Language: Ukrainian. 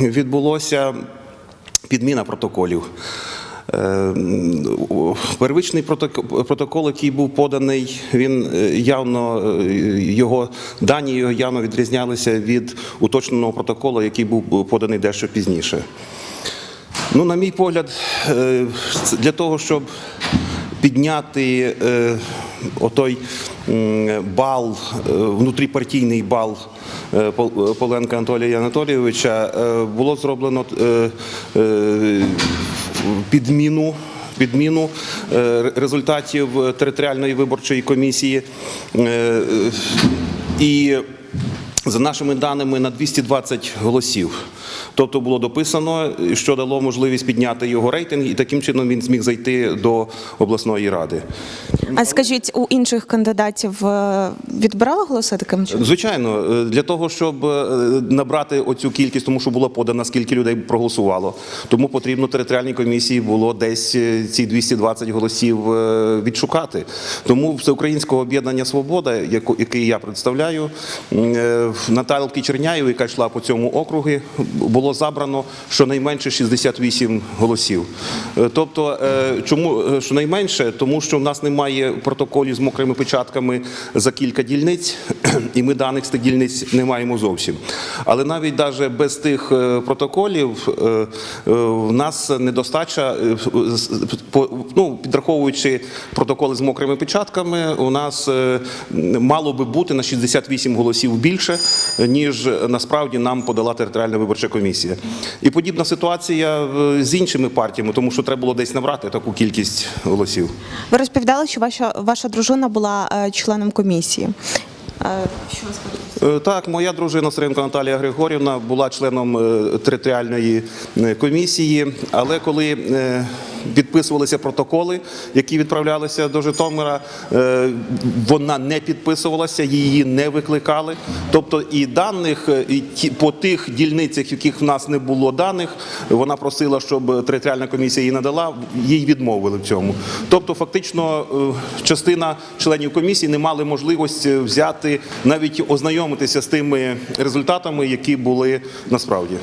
відбулося підміна протоколів. Е, Первичний проток- протокол, який був поданий, він е, явно е, його дані його явно відрізнялися від уточненого протоколу, який був поданий дещо пізніше. Ну, на мій погляд, для того, щоб підняти отой бал, е, внутріпартійний бал е, Поленка Анатолія Анатолійовича, е, було зроблено е, е, підміну. Підміну е, результатів територіальної виборчої комісії Е, е, і за нашими даними на 220 голосів. Тобто було дописано, що дало можливість підняти його рейтинг, і таким чином він зміг зайти до обласної ради. А скажіть, у інших кандидатів е, відбирали голоси таким чином? Звичайно, е, для того, щоб е, набрати оцю кількість, тому що було подано, скільки людей проголосувало. Тому потрібно територіальній комісії було десь ці 220 голосів відшукати. Тому Всеукраїнського об'єднання Свобода, який я представляю, Наталки Черняєвої, яка йшла по цьому округі, було забрано щонайменше 68 голосів. Е, Тобто, е, чому е, щонайменше? Тому що в нас немає протоколів з мокрими печатками за кілька дільниць, і ми даних з тих дільниць не маємо зовсім. Але навіть даже без тих протоколів в нас недостача, ну, підраховуючи протоколи з мокрими печатками, у нас мало би бути на 68 голосів більше, ніж насправді нам подала територіальна виборча комісія. І подібна ситуація е, з іншими партіями, тому що треба було десь набрати таку кількість голосів. Ви розповідали, що ваша ваша дружина була е, членом комісії. Що скажете? Так, моя дружина Сиренко Наталія Григорівна була членом е, територіальної е, комісії, але коли е, підписувалися протоколи, які відправлялися до Житомира, вона не підписувалася, її не викликали. Тобто і даних і по тих дільницях, яких в нас не було даних, вона просила, щоб територіальна комісія їй надала, їй відмовили в цьому. Тобто, фактично, частина членів комісії не мали можливості взяти навіть ознайомитися з тими результатами, які були насправді.